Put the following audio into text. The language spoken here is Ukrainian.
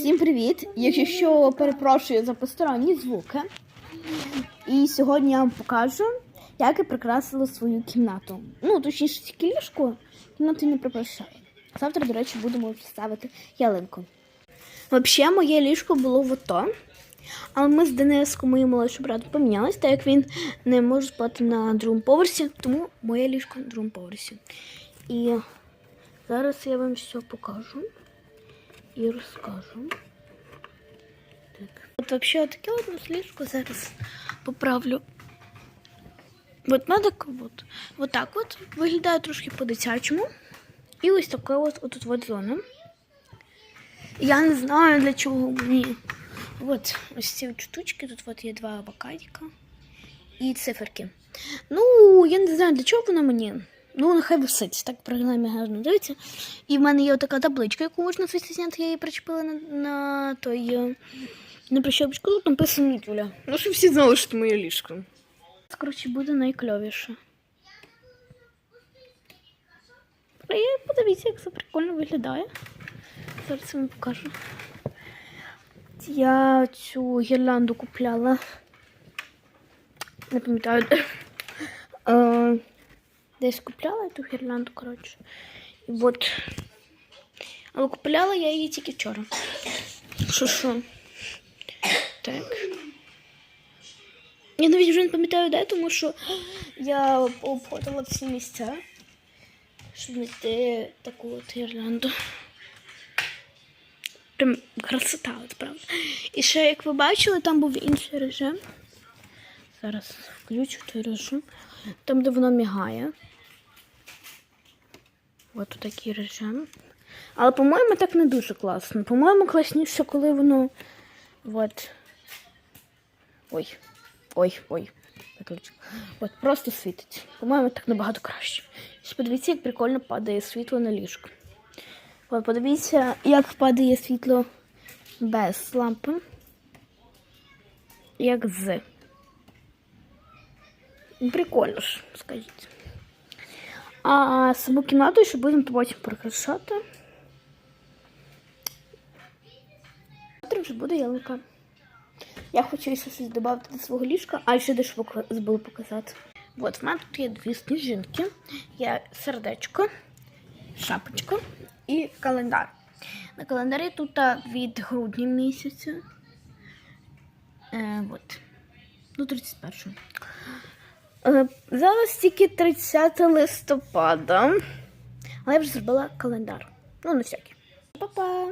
Всім привіт! Якщо що, перепрошую за посторонні звуки. І сьогодні я вам покажу, як я прикрасила свою кімнату. Ну, точніше, ліжко, кімнату не прикрашаю. Завтра, до речі, будемо ставити ялинку. Взагалі, моє ліжко було в ото. Але ми з Дениском, моїм молодшим братом, помінялись, так як він не може спати на другому поверсі, тому моє ліжко на другому поверсі. І зараз я вам все покажу і розкажу. Так. От взагалі таке от у нас зараз поправлю. От мене так от, так от виглядає трошки по-дитячому. І ось така от, от, от зона. Я не знаю для чого мені. От ось ці от штучки, тут от є два бокаліка і циферки. Ну, я не знаю, для чого вона мені. Ну, нехай висить, так принаймні гарно дивиться. І в мене є така табличка, яку можна зняти, я її причепила на, на той е, на прищепочку. Тут написано Юля. Ну, щоб всі знали, що це моє ліжко. Коротше, буде найкльовіше. Я подивіться, як це прикольно виглядає. Зараз вам покажу. Я цю гірлянду купляла. Не пам'ятаю. Де. Десь купляла ту гірлянду, коротше. І от. Але купляла я її тільки вчора. Що що? Так. Я навіть вже не пам'ятаю, де, тому що я обходила всі місця, щоб знайти таку от гірлянду. Прям красота, от правда. І ще, як ви бачили, там був інший режим. Зараз включу той режим. Там, де воно мігає. От такий режим. Але, по-моєму, так не дуже класно. По-моєму, класніше, коли воно. От. Ой. Ой, ой. От просто світить. По-моєму, так набагато краще. Ось подивіться, як прикольно падає світло на ліжко. От подивіться, як падає світло без лампи. Як з. Прикольно ж, скажіть. А саму кімнату ще будемо потім прикрашати. Завтра вже буде ялинка. Я хочу ще щось додати до свого ліжка, а ще дещо забула показати. От в мене тут є дві сніжинки, є сердечко, шапочка і календар. На календарі тут від грудня місяця. Е, от. Ну, 31. Е, зараз тільки 30 листопада. Але я вже зробила календар. Ну, на всякий. Па-па!